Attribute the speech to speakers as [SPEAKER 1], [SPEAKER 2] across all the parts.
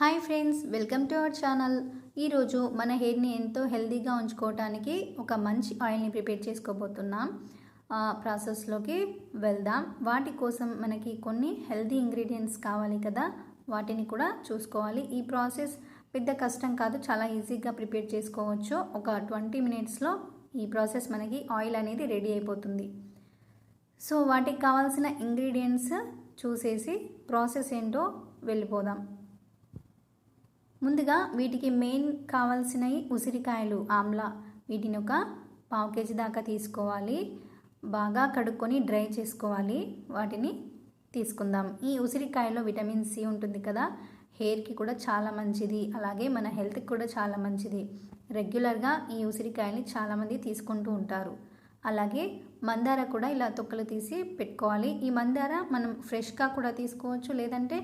[SPEAKER 1] Hi friends welcome to our channel. ఈరోజు మన హెయిర్ని ఎంతో హెల్తీగా ఉంచుకోవడానికి ఒక మంచి ఆయిల్ని ప్రిపేర్ చేసుకోబోతున్నాం. ఆ, ప్రాసెస్లోకి వెళ్దాం. వాటి కోసం మనకి కొన్ని హెల్తీ ఇంగ్రీడియంట్స్ కావాలి కదా వాటిని కూడా చూసుకోవాలి. ఈ ప్రాసెస్ పెద్ద కష్టం కాదు చాలా ఈజీగా ప్రిపేర్ చేసుకోవచ్చు. ఒక ట్వంటీ మినిట్స్లో ఈ ప్రాసెస్ మనకి ఆయిల్ అనేది రెడీ అయిపోతుంది. సో వాటికి కావాల్సిన ఇంగ్రీడియంట్స్ చూసేసి ప్రాసెస్ ఏంటో వెళ్ళిపోదాం. ముందుగా వీటికి మెయిన్ కావాల్సినవి ఉసిరికాయలు ఆమ్లా. వీటిని ఒక పావు కేజీ దాకా తీసుకోవాలి. బాగా కడుక్కొని డ్రై చేసుకోవాలి. వాటిని తీసుకుందాం. ఈ ఉసిరికాయలో విటమిన్ సి ఉంటుంది కదా హెయిర్కి కూడా చాలా మంచిది. అలాగే మన హెల్త్కి కూడా చాలా మంచిది. రెగ్యులర్గా ఈ ఉసిరికాయని చాలామంది తీసుకుంటూ ఉంటారు. అలాగే మందార కూడా ఇలా తొక్కలు తీసి పెట్టుకోవాలి. ఈ మందార మనం ఫ్రెష్గా కూడా తీసుకోవచ్చు లేదంటే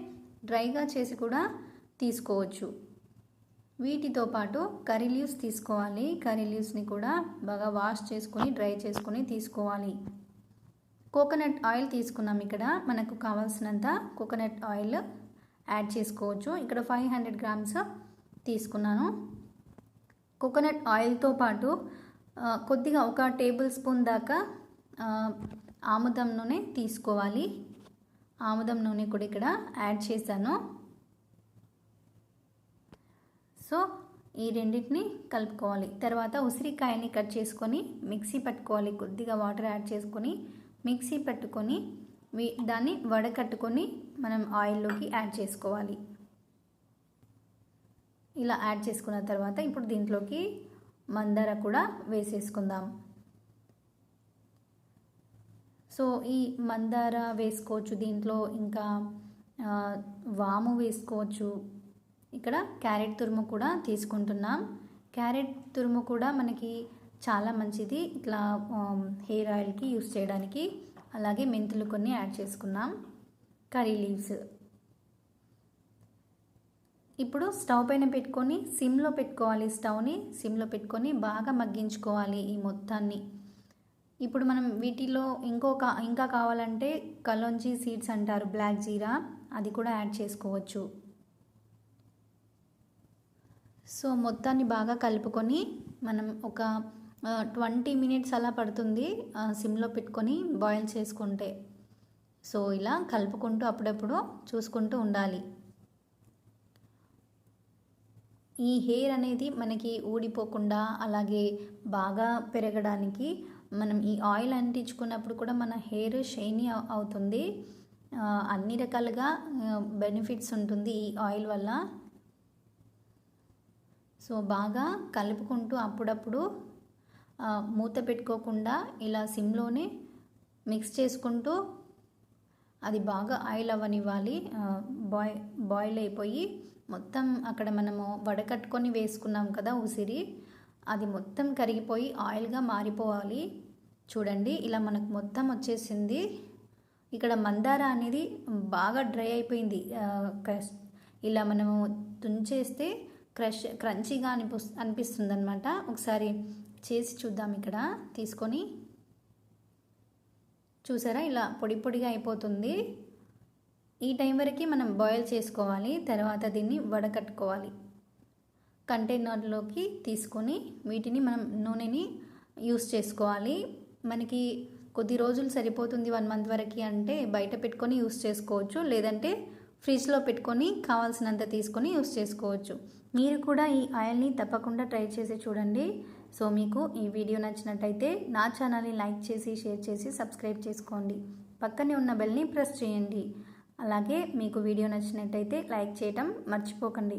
[SPEAKER 1] డ్రైగా చేసి కూడా తీసుకోవచ్చు. వీటితో పాటు కర్రీ లీవ్స్ తీసుకోవాలి. కర్రీ లీవ్స్ని కూడా బాగా వాష్ చేసుకొని డ్రై చేసుకొని తీసుకోవాలి. కోకోనట్ ఆయిల్ తీసుకున్నాం ఇక్కడ. మనకు కావాల్సినంత కోకోనట్ ఆయిల్ యాడ్ చేసుకోవచ్చు. ఇక్కడ ఫైవ్ హండ్రెడ్ గ్రామ్స్ తీసుకున్నాను. కోకోనట్ ఆయిల్తో పాటు కొద్దిగా ఒక టేబుల్ స్పూన్ దాకా ఆముదం నూనె తీసుకోవాలి. ఆముదం నూనె కూడా ఇక్కడ యాడ్ చేశాను. సో ఈ రెండింటిని కలుపుకోవాలి. తర్వాత ఉసిరికాయని కట్ చేసుకొని మిక్సీ పట్టుకోవాలి. కొద్దిగా వాటర్ యాడ్ చేసుకొని మిక్సీ పట్టుకొని దాన్ని వడకట్టుకొని మనం ఆయిల్లోకి యాడ్ చేసుకోవాలి. ఇలా యాడ్ చేసుకున్న తర్వాత ఇప్పుడు దీంట్లోకి మందార కూడా వేసేసుకుందాం. సో ఈ మందార వేసుకోవచ్చు. దీంట్లో ఇంకా వాము వేసుకోవచ్చు. ఇక్కడ క్యారెట్ తురుము కూడా తీసుకుంటున్నాం. క్యారెట్ తురుము కూడా మనకి చాలా మంచిది. ఇట్లా హెయిర్ ఆయిల్కి యూస్ చేయడానికి. అలాగే మెంతులు కొన్ని యాడ్ చేసుకున్నాం. Curry leaves. ఇప్పుడు స్టవ్ పైన పెట్టుకొని సిమ్లో పెట్టుకోవాలి. స్టవ్ని సిమ్లో పెట్టుకొని బాగా మగ్గించుకోవాలి ఈ మొత్తాన్ని. ఇప్పుడు మనం వీటిలో ఇంకొక ఇంకా కావాలంటే కలోంజీ సీడ్స్ అంటారు బ్లాక్ జీరా. అది కూడా యాడ్ చేసుకోవచ్చు. సో మొత్తాన్ని బాగా కలుపుకొని మనం ఒక ట్వంటీ మినిట్స్ అలా పడుతుంది సిమ్లో పెట్టుకొని బాయిల్ చేసుకుంటే. సో ఇలా కలుపుకుంటూ అప్పుడప్పుడు చూసుకుంటూ ఉండాలి. ఈ హెయిర్ అనేది మనకి ఊడిపోకుండా అలాగే బాగా పెరగడానికి మనం ఈ ఆయిల్ అంటించుకున్నప్పుడు కూడా మన హెయిర్ షైనీ అవుతుంది. అన్ని రకాలుగా బెనిఫిట్స్ ఉంటుంది ఈ ఆయిల్ వల్ల. సో బాగా కలుపుకుంటూ అప్పుడప్పుడు మూత పెట్టుకోకుండా ఇలా సిమ్లోనే మిక్స్ చేసుకుంటూ అది బాగా ఆయిల్ అవ్వనివ్వాలి. బాయ్ బాయిల్ అయిపోయి మొత్తం అక్కడ మనము వడకట్టుకొని వేసుకున్నాం కదా ఉసిరి అది మొత్తం కరిగిపోయి ఆయిల్గా మారిపోవాలి. చూడండి ఇలా మనకు మొత్తం వచ్చేసింది. ఇక్కడ మందార అనేది బాగా డ్రై అయిపోయింది. ఇలా మనము తుంచేస్తే క్రష్ క్రంచీగా అనిపి అనిపిస్తుంది అనమాట ఒకసారి చేసి చూద్దాం ఇక్కడ. తీసుకొని చూసారా? ఇలా పొడి పొడిగా అయిపోతుంది. ఈ టైం వరకు మనం బాయిల్ చేసుకోవాలి. తర్వాత దీన్ని వడకట్టుకోవాలి. కంటైనర్లోకి తీసుకొని వీటిని మనం నూనెని యూస్ చేసుకోవాలి. మనకి కొద్ది రోజులు సరిపోతుంది వన్ మంత్ వరకు అంటే బయట పెట్టుకొని యూస్ చేసుకోవచ్చు. లేదంటే ఫ్రిడ్జ్లో పెట్టుకొని కావాల్సినంత తీసుకొని యూస్ చేసుకోవచ్చు. మీరు కూడా ఈ ఆయిల్ని తప్పకుండా ట్రై చేసి చూడండి. సో మీకు ఈ వీడియో నచ్చినట్టయితే నా ఛానల్ని లైక్ చేసి షేర్ చేసి సబ్స్క్రైబ్ చేసుకోండి. పక్కనే ఉన్న బెల్ని ప్రెస్ చేయండి. అలాగే మీకు వీడియో నచ్చినట్టయితే లైక్ చేయటం మర్చిపోకండి.